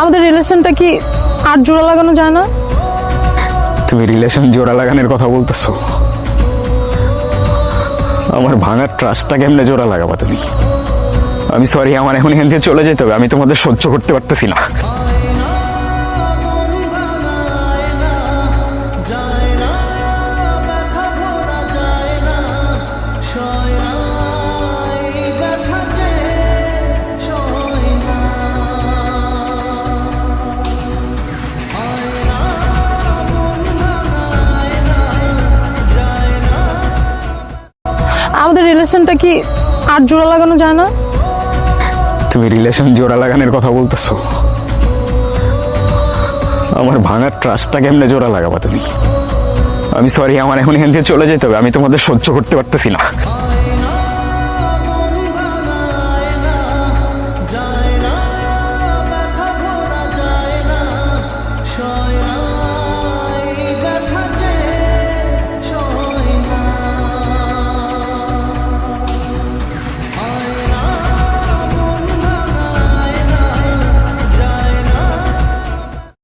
আমাদের রিলেশনটা কি আর জোড়া লাগানো যায় না? তুমি রিলেশন জোড়া লাগানোর কথা বলতেছো। আমার ভাঙার ট্রাস্টটা কেমনে জোড়া লাগাবা তুমি? আমি সরি আমার এখন এখান থেকে চলে যেতে হবে, আমি তোমাদের সহ্য করতে পারতেছি না। আমাদের রিলেশনটা কি আর জোড়া লাগানো যায় না? তুমি রিলেশন জোড়া লাগানোর কথা বলতেছো। আমার ভাঙার ট্রাস্টটা কেমনে জোড়া লাগাবা তুমি? আমি সরি আমার এখন এখান থেকে চলে যেতে হবে, আমি তোমাদের সহ্য করতে পারতেছি না।